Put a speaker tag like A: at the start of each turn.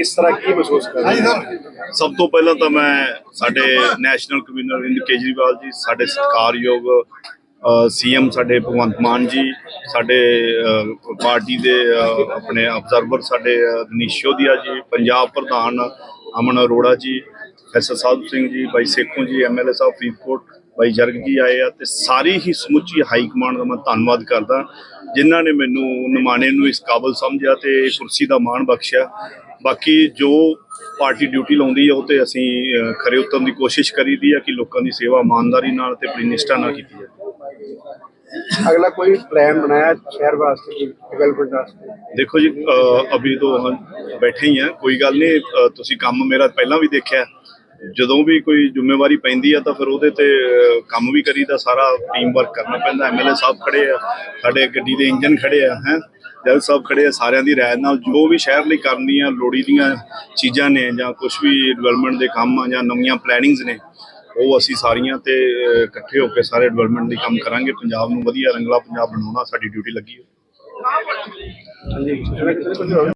A: ਕਿਸ ਤਰ੍ਹਾਂ ਕੀ ਮਹਿਸੂਸ ਕਰ ਰਹੇ ਹੋ?
B: ਸਭ ਤੋਂ ਪਹਿਲਾਂ ਤਾਂ ਮੈਂ ਸਾਡੇ ਨੈਸ਼ਨਲ ਕਨਵੀਨਰ ਅਰਵਿੰਦ ਕੇਜਰੀਵਾਲ ਜੀ ਸਾਡੇ ਸਤਿਕਾਰਯੋਗ ਸੀਐਮ ਸਾਡੇ ਭਗਵੰਤ ਮਾਨ ਜੀ ਸਾਡੇ ਪਾਰਟੀ ਦੇ ਆਪਣੇ ਅਬਜ਼ਰਵਰ ਸਾਡੇ ਅ, ਮਨੀਸ਼ ਸ਼ੋਦੀਆ ਜੀ ਪੰਜਾਬ ਪ੍ਰਧਾਨ ਅਮਨ ਅਰੋੜਾ ਜੀ ਐਸਐਸ ਸਾਧੂ ਸਿੰਘ ਜੀ ਬਾਈ ਸੇਖੋਂ ਜੀ ਐਮਐਲਏ ਸਾਹਿਬ ਫਰੀਦਕੋਟ ਬਾਈ ਜਰਗ ਜੀ ਆਏ ਆ ਤੇ ਸਾਰੀ ਹੀ ਸਮੁੱਚੀ ਹਾਈ ਕਮਾਂਡ ਦਾ ਮੈਂ ਧੰਨਵਾਦ ਕਰਦਾ ਜਿਨ੍ਹਾਂ ਨੇ ਮੈਨੂੰ ਨਿਮਾਣੇ ਨੂੰ ਇਸ ਕਾਬਲ ਸਮਝਿਆ ਤੇ ਇਹ ਕੁਰਸੀ ਦਾ ਮਾਣ ਬਖਸ਼ਿਆ। ਬਾਕੀ ਜੋ ਪਾਰਟੀ ਡਿਊਟੀ ਲਾਉਂਦੀ ਹੈ ਉਹ ਤੇ ਅਸੀਂ ਖਰੇ ਉਤਰਨ ਦੀ ਕੋਸ਼ਿਸ਼ ਕਰੀਦੀ ਹੈ ਕਿ ਲੋਕਾਂ ਦੀ ਸੇਵਾ ਇਮਾਨਦਾਰੀ ਨਾਲ ਤੇ ਆਪਣੀ ਨਿਸ਼ਠਾ ਨਾਲ ਕੀਤੀ ਜਾਵੇ।
A: ਅਗਲਾ ਕੋਈ ਪਲਾਨ ਬਣਾਇਆ ਸ਼ਹਿਰ ਵਾਸਤੇ ਡਿਵੈਲਪਮੈਂਟ ਵਾਸਤੇ?
B: ਦੇਖੋ ਜੀ ਅ, ਅਭੀ ਤੋਂ हम ਬੈਠੇ ਹੀ ਆ ਕੋਈ ਗੱਲ ਨਹੀਂ ਅ, ਤੁਸੀਂ ਕੰਮ ਮੇਰਾ ਪਹਿਲਾਂ ਵੀ ਦੇਖਿਆ। ਜਦੋਂ ਵੀ ਕੋਈ ਜ਼ਿੰਮੇਵਾਰੀ ਪੈਂਦੀ ਆ ਤਾਂ ਫਿਰ ਉਹਦੇ ਤੇ ਅ, ਕੰਮ ਵੀ ਕਰੀਦਾ ਸਾਰਾ ਟੀਮ ਵਰਕ ਕਰਨਾ ਪੈਂਦਾ ਐਮਐਲਏ ਸਾਹਿਬ ਖੜੇ ਆ ਸਾਡੇ ਗੱਡੀ ਦੇ ਇੰਜਨ ਖੜੇ ਆ ਹੈ। ਜਲ ਸਾਹਿਬ ਖੜੇ ਆ, ਸਾਰਿਆਂ ਦੀ ਰਾਏ ਨਾਲ ਜੋ ਵੀ ਸ਼ਹਿਰ ਲਈ ਕਰਨੀਆਂ ਲੋੜੀ ਦੀਆਂ ਚੀਜ਼ਾਂ ਨੇ ਜਾਂ ਕੁਝ ਵੀ ਡਿਵੈਲਪਮੈਂਟ ਦੇ ਕੰਮ ਆ ਜਾਂ ਨਵੀਆਂ ਪਲੈਨਿੰਗਸ ਨੇ, ਉਹ ਅਸੀਂ ਸਾਰੀਆਂ ਤੇ ਇਕੱਠੇ ਹੋ ਕੇ ਸਾਰੇ ਡਿਵੈਲਪਮੈਂਟ ਦੀ ਕੰਮ ਕਰਾਂਗੇ। ਪੰਜਾਬ ਨੂੰ ਵਧੀਆ ਰੰਗਲਾ ਪੰਜਾਬ ਬਣਾਉਣਾ ਸਾਡੀ ਡਿਊਟੀ ਲੱਗੀ ਹੈ।